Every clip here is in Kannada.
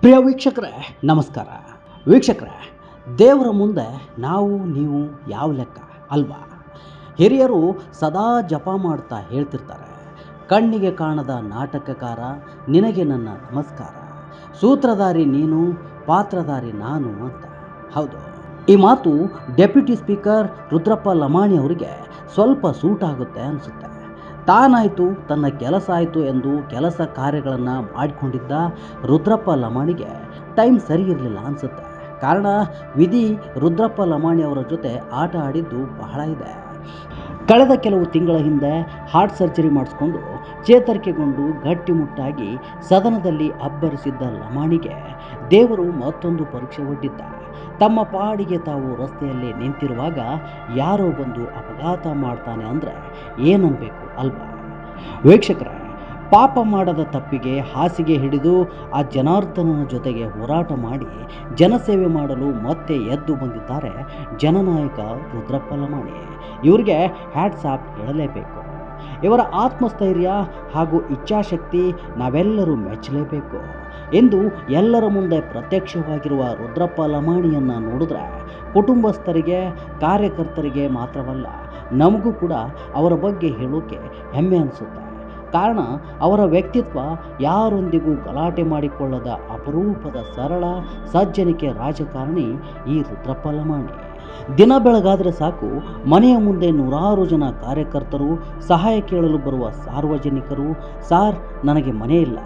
ಪ್ರಿಯ ವೀಕ್ಷಕರೇ, ನಮಸ್ಕಾರ. ವೀಕ್ಷಕರೇ, ದೇವರ ಮುಂದೆ ನಾವು, ನೀವು ಯಾವ ಲೆಕ್ಕ ಅಲ್ವಾ? ಹಿರಿಯರು ಸದಾ ಜಪ ಮಾಡ್ತಾ ಹೇಳ್ತಿರ್ತಾರೆ. ಕಣ್ಣಿಗೆ ಕಾಣದ ನಾಟಕಕಾರ, ನಿನಗೆ ನನ್ನ ನಮಸ್ಕಾರ. ಸೂತ್ರಧಾರಿ ನೀನು, ಪಾತ್ರಧಾರಿ ನಾನು ಅಂತ. ಹೌದು. ಈ ಮಾತು ಡೆಪ್ಯೂಟಿ ಸ್ಪೀಕರ್ ರುದ್ರಪ್ಪ ಲಮಾಣಿ ಅವರಿಗೆ ಸ್ವಲ್ಪ ಸೂಟ್ ಆಗುತ್ತೆ ಅನಿಸುತ್ತೆ. ತಾನಾಯಿತು, ತನ್ನ ಕೆಲಸ ಆಯಿತು ಎಂದು ಕೆಲಸ ಕಾರ್ಯಗಳನ್ನು ಮಾಡಿಕೊಂಡಿದ್ದ ರುದ್ರಪ್ಪ ಲಮಾಣಿಗೆ ಟೈಮ್ ಸರಿ ಇರಲಿಲ್ಲ ಅನಿಸುತ್ತೆ. ಕಾರಣ, ವಿಧಿ ರುದ್ರಪ್ಪ ಲಮಾಣಿ ಅವರ ಜೊತೆ ಆಟ ಆಡಿದ್ದು ಬಹಳ ಇದೆ. ಕಳೆದ ಕೆಲವು ತಿಂಗಳ ಹಿಂದೆ ಹಾರ್ಟ್ ಸರ್ಜರಿ ಮಾಡಿಸ್ಕೊಂಡು ಚೇತರಿಕೆಗೊಂಡು ಗಟ್ಟಿಮುಟ್ಟಾಗಿ ಸದನದಲ್ಲಿ ಅಬ್ಬರಿಸಿದ್ದ ಲಮಾಣಿಗೆ ದೇವರು ಮತ್ತೊಂದು ಪರೀಕ್ಷೆ ಒಡ್ಡಿದ್ದ. ತಮ್ಮ ಪಾಡಿಗೆ ತಾವು ರಸ್ತೆಯಲ್ಲಿ ನಿಂತಿರುವಾಗ ಯಾರೋ ಬಂದು ಅಪಘಾತ ಮಾಡ್ತಾನೆ ಅಂದರೆ ಏನನ್ಬೇಕು? ಅಲ್ವಾ? ವೀಕ್ಷಕರ, ಪಾಪ ಮಾಡದ ತಪ್ಪಿಗೆ ಹಾಸಿಗೆ ಹಿಡಿದು ಆ ಜನಾರ್ದನನ ಜೊತೆಗೆ ಹೋರಾಟ ಮಾಡಿ ಜನಸೇವೆ ಮಾಡಲು ಮತ್ತೆ ಎದ್ದು ಬಂದಿದ್ದಾರೆ ಜನನಾಯಕ ರುದ್ರಪ್ಪ ಲಮಾಣಿ. ಇವರಿಗೆ ಹ್ಯಾಟ್ಸ್ ಆಪ್ ಹೇಳಲೇಬೇಕು. ಇವರ ಆತ್ಮಸ್ಥೈರ್ಯ ಹಾಗೂ ಇಚ್ಛಾಶಕ್ತಿ ನಾವೆಲ್ಲರೂ ಮೆಚ್ಚಲೇಬೇಕು ಎಂದು ಎಲ್ಲರ ಮುಂದೆ ಪ್ರತ್ಯಕ್ಷವಾಗಿರುವ ರುದ್ರಪ್ಪ ಲಮಾಣಿಯನ್ನು ನೋಡಿದ್ರೆ ಕುಟುಂಬಸ್ಥರಿಗೆ, ಕಾರ್ಯಕರ್ತರಿಗೆ ಮಾತ್ರವಲ್ಲ ನಮಗೂ ಕೂಡ ಅವರ ಬಗ್ಗೆ ಹೇಳೋಕೆ ಹೆಮ್ಮೆ ಅನಿಸುತ್ತೆ. ಕಾರಣ ಅವರ ವ್ಯಕ್ತಿತ್ವ ಯಾರೊಂದಿಗೂ ಗಲಾಟೆ ಮಾಡಿಕೊಳ್ಳದ ಅಪರೂಪದ ಸರಳ, ಸಜ್ಜನಿಕೆ ರಾಜಕಾರಣಿ ಈ ರುದ್ರಪ್ಪ ಲಮಾಣಿ. ದಿನ ಬೆಳಗಾದರೆ ಸಾಕು, ಮನೆಯ ಮುಂದೆ ನೂರಾರು ಜನ ಕಾರ್ಯಕರ್ತರು, ಸಹಾಯ ಕೇಳಲು ಬರುವ ಸಾರ್ವಜನಿಕರು, ಸಾರ್, ನನಗೆ ಮನೆ ಇಲ್ಲ.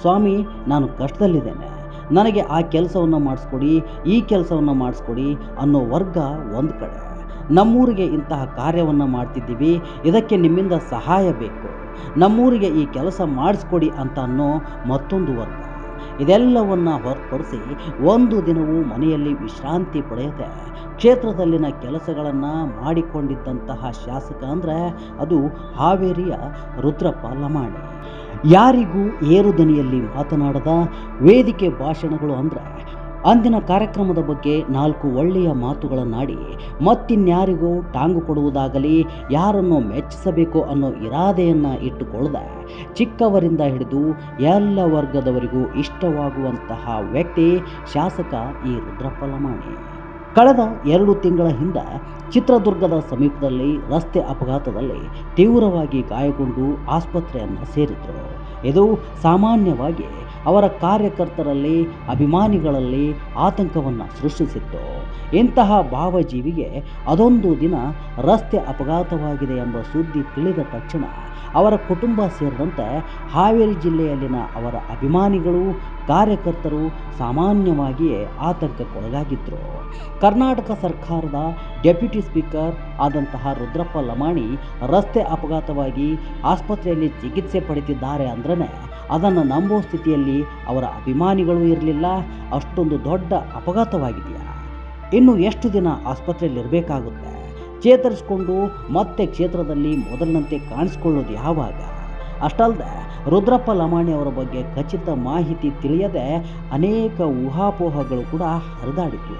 ಸ್ವಾಮಿ, ನಾನು ಕಷ್ಟದಲ್ಲಿದ್ದೇನೆ. ನನಗೆ ಆ ಕೆಲಸವನ್ನು ಮಾಡಿಸ್ಕೊಡಿ, ಈ ಕೆಲಸವನ್ನು ಮಾಡಿಸ್ಕೊಡಿ ಅನ್ನೋ ವರ್ಗ ಒಂದು ಕಡೆ. ನಮ್ಮೂರಿಗೆ ಇಂತಹ ಕಾರ್ಯವನ್ನು ಮಾಡ್ತಿದ್ದೀವಿ, ಇದಕ್ಕೆ ನಿಮ್ಮಿಂದ ಸಹಾಯ ಬೇಕು. ನಮ್ಮೂರಿಗೆ ಈ ಕೆಲಸ ಮಾಡಿಸ್ಕೊಡಿ ಅಂತ ಅನ್ನೋ ಮತ್ತೊಂದು ವರ್ಗ ಇದೆಲ್ಲವನ್ನು ಹೊರತುಪಡಿಸಿ ಒಂದು ದಿನವೂ ಮನೆಯಲ್ಲಿ ವಿಶ್ರಾಂತಿ ಪಡೆಯದೆ ಕ್ಷೇತ್ರದಲ್ಲಿನ ಕೆಲಸಗಳನ್ನು ಮಾಡಿಕೊಂಡಿದ್ದಂತಹ ಶಾಸಕ ಅಂದರೆ ಅದು ಹಾವೇರಿಯ ರುದ್ರಪ್ಪ ಲಮಾಣಿ ಯಾರಿಗೂ ಏರುದನಿಯಲ್ಲಿ ಮಾತನಾಡದ ವೇದಿಕೆ ಭಾಷಣಗಳು ಅಂದರೆ ಅಂದಿನ ಕಾರ್ಯಕ್ರಮದ ಬಗ್ಗೆ ನಾಲ್ಕು ಒಳ್ಳೆಯ ಮಾತುಗಳನ್ನಾಡಿ ಮತ್ತಿನ್ಯಾರಿಗೂ ಟಾಂಗು ಕೊಡುವುದಾಗಲಿ, ಯಾರನ್ನು ಮೆಚ್ಚಿಸಬೇಕು ಅನ್ನೋ ಇರಾದೆಯನ್ನು ಇಟ್ಟುಕೊಳ್ಳದೆ, ಚಿಕ್ಕವರಿಂದ ಹಿಡಿದು ಎಲ್ಲ ವರ್ಗದವರಿಗೂ ಇಷ್ಟವಾಗುವಂತಹ ವ್ಯಕ್ತಿ ಶಾಸಕ ಈ ರುದ್ರಪ್ಪ ಲಮಾಣಿ ಕಳೆದ ಎರಡು ತಿಂಗಳ ಹಿಂದೆ ಚಿತ್ರದುರ್ಗದ ಸಮೀಪದಲ್ಲಿ ರಸ್ತೆ ಅಪಘಾತದಲ್ಲಿ ತೀವ್ರವಾಗಿ ಗಾಯಗೊಂಡು ಆಸ್ಪತ್ರೆಯನ್ನು ಸೇರಿದರು. ಇದು ಸಾಮಾನ್ಯವಾಗಿ ಅವರ ಕಾರ್ಯಕರ್ತರಲ್ಲಿ, ಅಭಿಮಾನಿಗಳಲ್ಲಿ ಆತಂಕವನ್ನು ಸೃಷ್ಟಿಸಿತ್ತು. ಇಂತಹ ಭಾವಜೀವಿಗೆ ಅದೊಂದು ದಿನ ರಸ್ತೆ ಅಪಘಾತವಾಗಿದೆ ಎಂಬ ಸುದ್ದಿ ತಿಳಿದ ತಕ್ಷಣ ಅವರ ಕುಟುಂಬ ಸೇರಿದಂತೆ ಹಾವೇರಿ ಜಿಲ್ಲೆಯಲ್ಲಿನ ಅವರ ಅಭಿಮಾನಿಗಳು, ಕಾರ್ಯಕರ್ತರು ಸಾಮಾನ್ಯವಾಗಿಯೇ ಆತಂಕಕ್ಕೊಳಗಾಗಿದ್ದರು ಕರ್ನಾಟಕ ಸರ್ಕಾರದ ಡೆಪ್ಯೂಟಿ ಸ್ಪೀಕರ್ ಆದಂತಹ ರುದ್ರಪ್ಪ ಲಮಾಣಿ ರಸ್ತೆ ಅಪಘಾತವಾಗಿ ಆಸ್ಪತ್ರೆಯಲ್ಲಿ ಚಿಕಿತ್ಸೆ ಪಡೆದಿದ್ದಾರೆ ಅಂದ್ರೇ ಅದನ್ನು ನಂಬೋ ಸ್ಥಿತಿಯಲ್ಲಿ ಅವರ ಅಭಿಮಾನಿಗಳು ಇರಲಿಲ್ಲ. ಅಷ್ಟೊಂದು ದೊಡ್ಡ ಅಪಘಾತವಾಗಿದೆಯಾ? ಇನ್ನು ಎಷ್ಟು ದಿನ ಆಸ್ಪತ್ರೆಯಲ್ಲಿ ಇರಬೇಕಾಗುತ್ತೆ ಚೇತರಿಸಿಕೊಂಡು ಮತ್ತೆ ಕ್ಷೇತ್ರದಲ್ಲಿ ಮೊದಲಿನಂತೆ ಕಾಣಿಸ್ಕೊಳ್ಳೋದು ಯಾವಾಗ? ಅಷ್ಟಲ್ಲದೆ ರುದ್ರಪ್ಪ ಲಮಾಣಿ ಅವರ ಬಗ್ಗೆ ಖಚಿತ ಮಾಹಿತಿ ತಿಳಿಯದೆ ಅನೇಕ ಊಹಾಪೋಹಗಳು ಕೂಡ ಹರಿದಾಡಿತು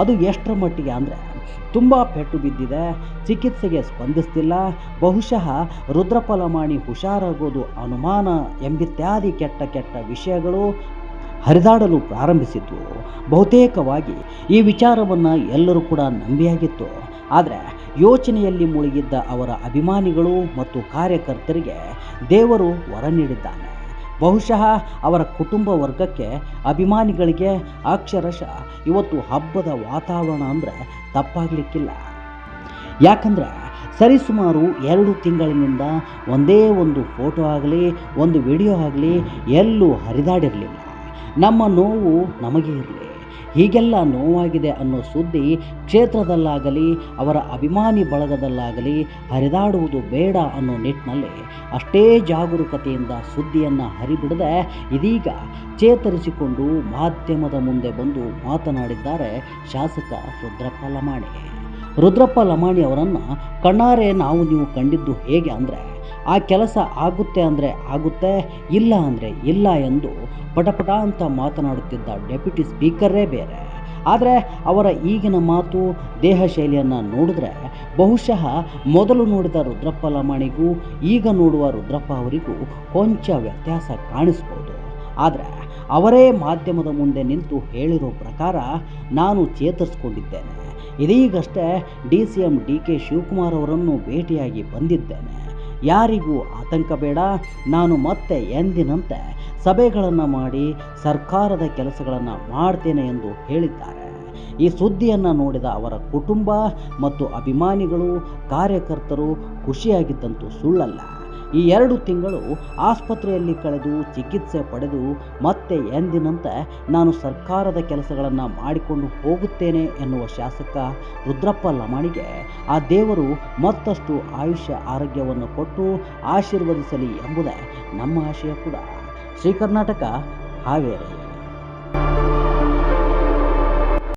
ಅದು ಎಷ್ಟರ ಮಟ್ಟಿಗೆ ಅಂದರೆ ತುಂಬ ಪೆಟ್ಟು ಬಿದ್ದಿದೆ. ಚಿಕಿತ್ಸೆಗೆ ಸ್ಪಂದಿಸ್ತಿಲ್ಲ. ಬಹುಶಃ ರುದ್ರಫಲಮಾಣಿ ಹುಷಾರಾಗೋದು ಅನುಮಾನ ಎಂಬಿತ್ಯಾದಿ ಕೆಟ್ಟ ಕೆಟ್ಟ ವಿಷಯಗಳು ಹರಿದಾಡಲು ಪ್ರಾರಂಭಿಸಿದ್ವು. ಬಹುತೇಕವಾಗಿ ಈ ವಿಚಾರವನ್ನು ಎಲ್ಲರೂ ಕೂಡ ನಂಬಿಯಾಗಿತ್ತು. ಆದರೆ ಯೋಚನೆಯಲ್ಲಿ ಮುಳುಗಿದ್ದ ಅವರ ಅಭಿಮಾನಿಗಳು ಮತ್ತು ಕಾರ್ಯಕರ್ತರಿಗೆ ದೇವರು ವರ ನೀಡಿದ್ದಾನೆ. ಬಹುಶಃ ಅವರ ಕುಟುಂಬ ವರ್ಗಕ್ಕೆ ಅಭಿಮಾನಿಗಳಿಗೆ ಅಕ್ಷರಶಃ ಇವತ್ತು ಹಬ್ಬದ ವಾತಾವರಣ ಅಂದರೆ ತಪ್ಪಾಗಲಿಕ್ಕಿಲ್ಲ. ಯಾಕಂದರೆ ಸರಿಸುಮಾರು ಎರಡು ತಿಂಗಳಿನಿಂದ ಒಂದೇ ಒಂದು ಫೋಟೋ ಆಗಲಿ, ಒಂದು ವಿಡಿಯೋ ಆಗಲಿ ಎಲ್ಲೂ ಹರಿದಾಡಿರಲಿಲ್ಲ. ನಮ್ಮ ನೋವು ನಮಗೆ ಇರಲಿ. ಹೀಗೆಲ್ಲ ನೋವಾಗಿದೆ ಅನ್ನೋ ಸುದ್ದಿ ಕ್ಷೇತ್ರದಲ್ಲಾಗಲಿ, ಅವರ ಅಭಿಮಾನಿ ಬಳಗದಲ್ಲಾಗಲಿ ಹರಿದಾಡುವುದು ಬೇಡ ಅನ್ನೋ ನಿಟ್ಟಿನಲ್ಲಿ ಅಷ್ಟೇ ಜಾಗರೂಕತೆಯಿಂದ ಸುದ್ದಿಯನ್ನು ಹರಿಬಿಡದೆ ಇದೀಗ ಚೇತರಿಸಿಕೊಂಡು ಮಾಧ್ಯಮದ ಮುಂದೆ ಬಂದು ಮಾತನಾಡಿದ್ದಾರೆ ಶಾಸಕ ರುದ್ರಪ್ಪ ಲಮಾಣಿ. ರುದ್ರಪ್ಪ ಲಮಾಣಿ ಅವರನ್ನು, ಕಣ್ಣಾರೆ, ನಾವು ನೀವು ಕಂಡಿದ್ದು ಹೇಗೆ? ಅಂದರೆ ಆ ಕೆಲಸ ಆಗುತ್ತೆ ಅಂದರೆ ಆಗುತ್ತೆ, ಇಲ್ಲ ಅಂದರೆ ಇಲ್ಲ ಎಂದು ಪಟಪಟ ಅಂತ ಮಾತನಾಡುತ್ತಿದ್ದ ಡೆಪ್ಯೂಟಿ ಸ್ಪೀಕರೇ ಬೇರೆ. ಆದರೆ ಅವರ ಈಗಿನ ಮಾತು, ದೇಹ ಶೈಲಿಯನ್ನು ನೋಡಿದ್ರೆ ಬಹುಶಃ ಮೊದಲು ನೋಡಿದ ರುದ್ರಪ್ಪ ಲಮಾಣಿಗೂ, ಈಗ ನೋಡುವ ರುದ್ರಪ್ಪ ಅವರಿಗೂ ಕೊಂಚ ವ್ಯತ್ಯಾಸ ಕಾಣಿಸ್ಬೋದು. ಆದರೆ ಅವರೇ ಮಾಧ್ಯಮದ ಮುಂದೆ ನಿಂತು ಹೇಳಿರೋ ಪ್ರಕಾರ ನಾನು ಚೇತರಿಸ್ಕೊಂಡಿದ್ದೇನೆ. ಇದೀಗಷ್ಟೇ D C M D K Shivakumar ಅವರನ್ನು ಭೇಟಿಯಾಗಿ ಬಂದಿದ್ದೇನೆ. ಯಾರಿಗೂ ಆತಂಕ ಬೇಡ. ನಾನು ಮತ್ತೆ ಎಂದಿನಂತೆ ಸಭೆಗಳನ್ನು ಮಾಡಿ ಸರ್ಕಾರದ ಕೆಲಸಗಳನ್ನು ಮಾಡ್ತೇನೆ ಎಂದು ಹೇಳಿದ್ದಾರೆ. ಈ ಸುದ್ದಿಯನ್ನು ನೋಡಿದ ಅವರ ಕುಟುಂಬ ಮತ್ತು ಅಭಿಮಾನಿಗಳು ಕಾರ್ಯಕರ್ತರು ಖುಷಿಯಾಗಿದ್ದಂತೂ ಸುಳ್ಳಲ್ಲ. ಈ ಎರಡು ತಿಂಗಳು ಆಸ್ಪತ್ರೆಯಲ್ಲಿ ಕಳೆದು, ಚಿಕಿತ್ಸೆ ಪಡೆದು, ಮತ್ತೆ ಎಂದಿನಂತೆ ನಾನು ಸರ್ಕಾರದ ಕೆಲಸಗಳನ್ನು ಮಾಡಿಕೊಂಡು ಹೋಗುತ್ತೇನೆ ಎನ್ನುವ ಶಾಸಕ ರುದ್ರಪ್ಪ ಲಮಾಣಿಗೆ ಆ ದೇವರು ಮತ್ತಷ್ಟು ಆಯುಷ್ಯ, ಆರೋಗ್ಯವನ್ನು ಕೊಟ್ಟು ಆಶೀರ್ವದಿಸಲಿ ಎಂಬುದೇ ನಮ್ಮ ಆಶಯ ಕೂಡ. ಶ್ರೀ ಕರ್ನಾಟಕ ಹಾವೇರಿ.